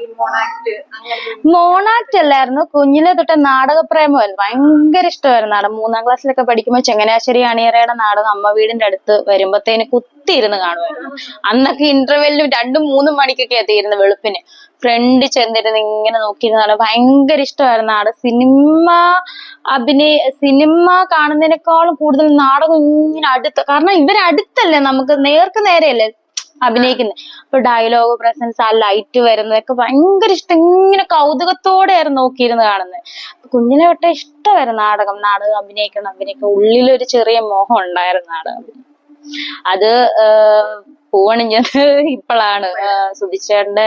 ഈ മോണാക്ട് അല്ലായിരുന്നു. കുഞ്ഞിലെ തൊട്ട് നാടകപ്രേമമായിരുന്നു ഭയങ്കര ഇഷ്ടമായിരുന്നു നാടകം. മൂന്നാം ക്ലാസ്സിലൊക്കെ പഠിക്കുമ്പോൾ ചെങ്ങനാശ്ശേരി അണിയറയുടെ നാടകം അമ്മ വീടിന്റെ അടുത്ത് വരുമ്പത്തേന് കുത്തിയിരുന്ന് കാണുമായിരുന്നു. അന്നൊക്കെ ഇന്റർവെല്ലിലും രണ്ടും മൂന്നും മണിക്കൊക്കെ എത്തിയിരുന്നു വെളുപ്പിന്. ഫ്രണ്ട് ചെന്നിരുന്ന് ഇങ്ങനെ നോക്കിയിരുന്നാണ് ഭയങ്കര ഇഷ്ടമായിരുന്നു നാട് സിനിമ അഭിനയ സിനിമ കാണുന്നതിനേക്കാളും കൂടുതൽ നാടകം ഇങ്ങനെ അടുത്ത്. കാരണം ഇവരടുത്തല്ലേ നമുക്ക് നേർക്ക് നേരെയല്ലേ? അഭിനയിക്കുന്നത് അപ്പൊ ഡയലോഗ് പ്രസൻസ് ആ ലൈറ്റ് വരുന്നതൊക്കെ ഭയങ്കര ഇഷ്ടം. ഇങ്ങനെ കൗതുകത്തോടെയായിരുന്നു നോക്കിയിരുന്ന് കാണുന്നത് കുഞ്ഞിനെ തൊട്ടേ ഇഷ്ടമായിരുന്നു നാടകം. നാടകം അഭിനയിക്കണം അഭിനയിക്കണം. ഉള്ളിലൊരു ചെറിയ മോഹം ഉണ്ടായിരുന്നു നാടകം. അത് പൂവണിഞ്ഞത് ഇപ്പോഴാണ് സുധിച്ചേട്ടന്റെ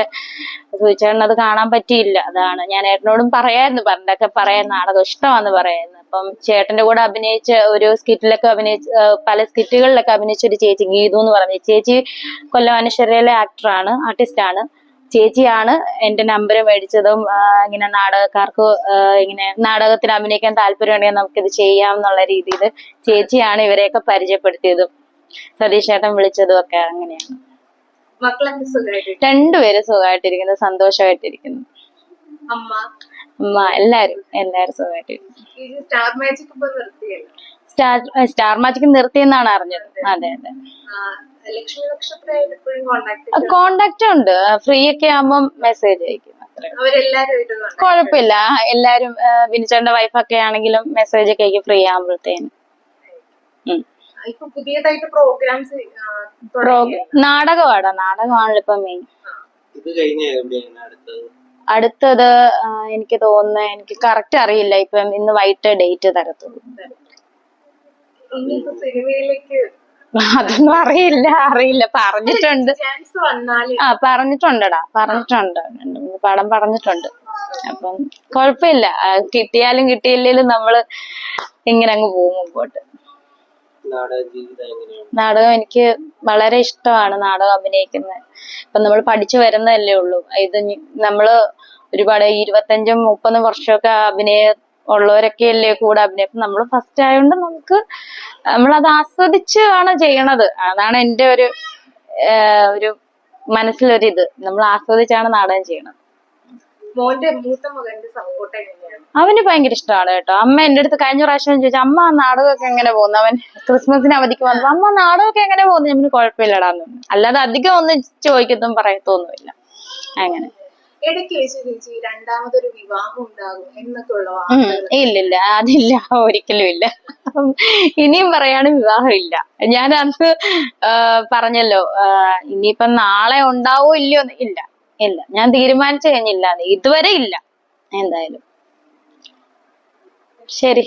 സുധിച്ചേട്ടൻ അത് കാണാൻ പറ്റിയില്ല. അതാണ്. ഞാൻ ഏട്ടനോടും പറയായിരുന്നു പണ്ടൊക്കെ പറയാൻ നാടകം ഇഷ്ടമാണെന്ന് പറയായിരുന്നു അപ്പം ചേട്ടന്റെ കൂടെ അഭിനയിച്ച ഒരു സ്കിറ്റിലൊക്കെ അഭിനയിച്ച പല സ്കിറ്റുകളിലൊക്കെ അഭിനയിച്ച ഒരു ചേച്ചി ഗീതു എന്ന് പറഞ്ഞ ചേച്ചി കൊല്ലം അനശ്വരയിലെ ആക്ടറാണ് ആർട്ടിസ്റ്റാണ്. ആണ് ചേച്ചിയാണ് എന്റെ നമ്പർ മേടിച്ചതും ഇങ്ങനെ നാടകക്കാർക്ക് ഇങ്ങനെ നാടകത്തിൽ അഭിനയിക്കാൻ താല്പര്യമുണ്ടെങ്കിൽ നമുക്കിത് ചെയ്യാം എന്നുള്ള രീതിയിൽ ചേച്ചിയാണ് ഇവരെയൊക്കെ പരിചയപ്പെടുത്തിയതും. സതീഷ് ചേട്ടൻ വിളിച്ചതും ഒക്കെ അങ്ങനെയാണ്. രണ്ടുപേരും സുഖമായിട്ടിരിക്കുന്നു സന്തോഷമായിട്ടിരിക്കുന്നു. അമ്മ? അമ്മ എല്ലാരും എല്ലാരും സുഖമായിട്ട് സ്റ്റാർ മാജിക് നിർത്തി എന്നാണ് സ്റ്റാർ സ്റ്റാർ മാജിക് നിർത്തിയെന്നാണ് അറിഞ്ഞത്. അതെ അതെ. കോണ്ടാക്ട് ഉണ്ട്. ഫ്രീ ഒക്കെ ആകുമ്പോൾ മെസ്സേജ് അയക്കും കുഴപ്പമില്ല. എല്ലാരും വിനിച്ചേട്ടന്റെ വൈഫൊക്കെ ആണെങ്കിലും മെസ്സേജ് ഒക്കെ അയക്കും ഫ്രീ ആകുമ്പോഴത്തേനും. ഇപ്പൊ പുതിയതായിട്ട് പ്രോഗ്രാംസ് പ്രോ- നാടകമാടാ നാടകമാണല്ലോ ഇപ്പൊ മെയിൻ ഇത് കഴിഞ്ഞ അടുത്തത്? അടുത്തത് എനിക്ക് തോന്നുന്നത് എനിക്ക് കറക്റ്റ് അറിയില്ല. ഇപ്പം ഇന്ന് വൈകിട്ട് ഡേറ്റ് തരത്തുള്ളൂ. അതൊന്നും അറിയില്ല അറിയില്ല. പറഞ്ഞിട്ടുണ്ട്. ആ പറഞ്ഞിട്ടുണ്ടടാ പറഞ്ഞിട്ടുണ്ട്. പടം പറഞ്ഞിട്ടുണ്ട്. അപ്പം കുഴപ്പമില്ല. കിട്ടിയാലും കിട്ടിയില്ലേലും നമ്മൾ ഇങ്ങനെ അങ്ങ് പോകും മുമ്പോട്ട്. നാടക എനിക്ക് വളരെ ഇഷ്ടമാണ് നാടകം അഭിനയിക്കുന്നത്. ഇപ്പൊ നമ്മൾ പഠിച്ചു വരുന്നതല്ലേ ഉള്ളൂ. ഇത് നമ്മൾ ഒരുപാട് ഇരുപത്തഞ്ചും മുപ്പതും വർഷമൊക്കെ അഭിനയ ഉള്ളവരൊക്കെ അല്ലേ കൂടെ അഭിനയം. നമ്മൾ ഫസ്റ്റ് ആയതുകൊണ്ട് നമുക്ക് നമ്മളത് ആസ്വദിച്ച് ആണ് ചെയ്യണത്. അതാണ് എന്റെ ഒരു ഒരു മനസ്സിലൊരിത്. നമ്മൾ ആസ്വദിച്ചാണ് നാടകം ചെയ്യണത്. മോന്റെ മൂത്ത മകന്റെ സപ്പോർട്ട് എങ്ങനെയാണ്? അവന് ഭയങ്കര ഇഷ്ടമാണ് കേട്ടോ. അമ്മ എന്റെ അടുത്ത് കഴിഞ്ഞ പ്രാവശ്യം ചോദിച്ചു അമ്മ നാടകമൊക്കെ എങ്ങനെ പോകുന്നു? അവൻ ക്രിസ്മസിന് അവധിക്ക് വന്നു. അമ്മ നാടകമൊക്കെ എങ്ങനെ പോകുന്നു? അവന് കുഴപ്പമില്ലടാന്ന് അല്ലാതെ അധികം ഒന്നും ചോദിക്കത്തും പറയത്തൊന്നുമില്ല. അങ്ങനെ. ഇടയ്ക്ക് വെച്ച് ചേച്ചി രണ്ടാമതൊരു വിവാഹം ഉണ്ടാകും എന്നൊക്കെ ഉള്ള ഇല്ലില്ല അതില്ല ഒരിക്കലും ഇല്ല. ഇനിയും പറയാണ് വിവാഹം ഇല്ല. ഞാൻ അന്ന് പറഞ്ഞല്ലോ ഇനിയിപ്പം നാളെ ഉണ്ടാവോ ഇല്ലയോ ഇല്ല. ഇല്ല. ഞാൻ തീരുമാനിച്ചു കഴിഞ്ഞില്ല. ഇതുവരെ ഇല്ല. എന്തായാലും. ശരി.